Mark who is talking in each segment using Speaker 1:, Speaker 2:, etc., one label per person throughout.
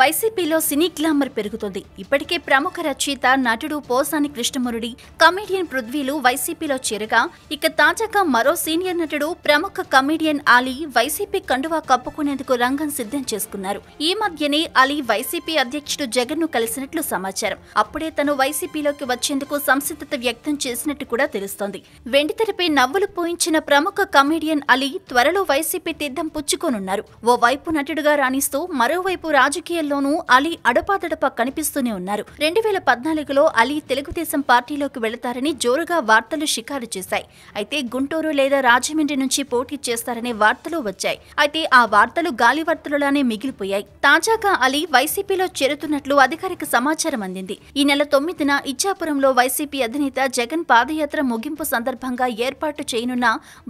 Speaker 1: వైసీపీలో సినీ గ్లామర్ పెరుగుతోంది. ఇప్పటికే ప్రముఖ రచయిత నటుడు పోసాని కృష్ణమురుడి కమేడియన్ పృథ్వీలు వైసీపీలో చేరగా ఇక తాజాగా మరో సీనియర్ నటుడు ప్రముఖ కమేడియన్ అలీ వైసీపీ కండువా కప్పుకునేందుకు రంగం సిద్ధం చేసుకున్నారు. ఈ మధ్యనే అలీ వైసీపీ అధ్యక్షుడు జగన్ను కలిసినట్లు సమాచారం. అప్పుడే తను వైసీపీలోకి వచ్చేందుకు సంసిద్ధత వ్యక్తం చేసినట్టు కూడా తెలుస్తోంది. వెండితెరపై నవ్వులు పోయించిన ప్రముఖ కమేడియన్ అలీ త్వరలో వైసీపీ తీర్థం పుచ్చుకోనున్నారు. ఓ వైపు నటుడుగా రాణిస్తూ మరోవైపు రాజకీయ రాజకీయాల్లోనూ అలీ అడపాదడపా కనిపిస్తూనే ఉన్నారు. రెండు వేల పద్నాలుగులో అలీ తెలుగుదేశం పార్టీలోకి వెళతారని జోరుగా వార్తలు షికారు చేశాయి. అయితే గుంటూరు లేదా రాజమండ్రి నుంచి పోటీ చేస్తారనే వార్తలు వచ్చాయి. అయితే ఆ వార్తలు గాలి వార్తలులానే మిగిలిపోయాయి. తాజాగా అలీ వైసీపీలో చేరుతున్నట్లు అధికారిక సమాచారం అందింది. ఈ నెల తొమ్మిదిన ఇచ్చాపురంలో వైసీపీ అధినేత జగన్ పాదయాత్ర ముగింపు సందర్భంగా ఏర్పాటు చేయనున్న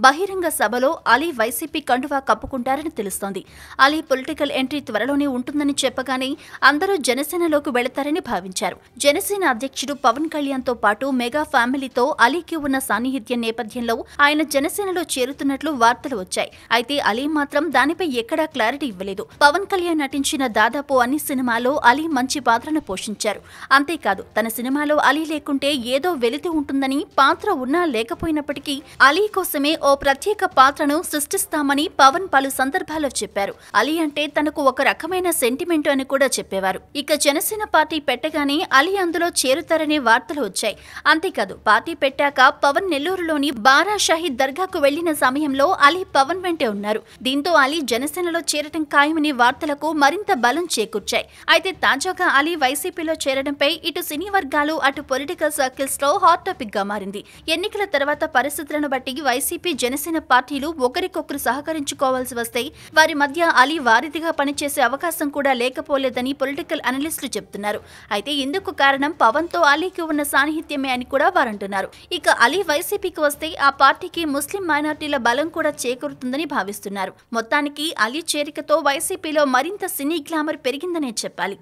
Speaker 1: బహిరంగ సభలో అలీ వైసీపీ కండువా కప్పుకుంటారని తెలుస్తోంది. అలీ పొలిటికల్ ఎంట్రీ త్వరలోనే ఉంటుందని చెప్పగానే అందరూ జనసేనలోకి వెళతారని భావించారు. జనసేన అధ్యక్షుడు పవన్ కళ్యాణ్తో పాటు మెగా ఫ్యామిలీతో అలీకి ఉన్న సాన్నిహిత్యం నేపథ్యంలో ఆయన జనసేనలో చేరుతున్నట్లు వార్తలు వచ్చాయి. అయితే అలీ మాత్రం దానిపై ఎక్కడా క్లారిటీ ఇవ్వలేదు. పవన్ కళ్యాణ్ నటించిన దాదాపు అన్ని సినిమాలో అలీ మంచి పాత్రను పోషించారు. అంతేకాదు తన సినిమాలో అలీ లేకుంటే ఏదో వెలితి ఉంటుందని పాత్ర ఉన్నా లేకపోయినప్పటికీ అలీ కోసమే ఓ ప్రత్యేక పాత్రను సృష్టిస్తామని పవన్ పలు సందర్భాల్లో చెప్పారు. అలీ అంటే తనకు ఒక రకమైన సెంటిమెంట్ అని కూడా చెప్పేవారు. ఇక జనసేన పార్టీ పెట్టగానే అలీ అందులో చేరుతారనే వార్తలు వచ్చాయి. అంతేకాదు పార్టీ పెట్టాక పవన్ నెల్లూరులోని బారాషాహిద్ దర్గాకు వెళ్ళిన సమయంలో అలీ పవన్ వెంటే ఉన్నారు. దీంతో అలీ జనసేనలో చేరటం ఖాయమనే వార్తలకు మరింత బలం చేకూర్చాయి. అయితే తాజాగా అలీ వైసీపీలో చేరడంపై ఇటు సినీ వర్గాలు అటు పొలిటికల్ సర్కిల్స్లో హాట్ టాపిక్గా మారింది. ఎన్నికల తర్వాత పరిస్థితులను బట్టి వైసీపీ జనసేన పార్టీలు ఒకరికొకరు సహకరించుకోవాల్సి వస్తే వారి మధ్య అలీ వారిదిగా పనిచేసే అవకాశం కూడా లేకపోలేదని పొలిటికల్ అనలిస్టులు చెబుతున్నారు. అయితే ఇందుకు కారణం పవన్తో అలీకి ఉన్న సాన్నిహిత్యమే అని కూడా వారంటున్నారు. ఇక అలీ వైసీపీకి వస్తే ఆ పార్టీకి ముస్లిం మైనార్టీల బలం కూడా చేకూరుతుందని భావిస్తున్నారు. మొత్తానికి అలీ చేరికతో వైసీపీలో మరింత సినీ గ్లామర్ పెరిగిందనే చెప్పాలి.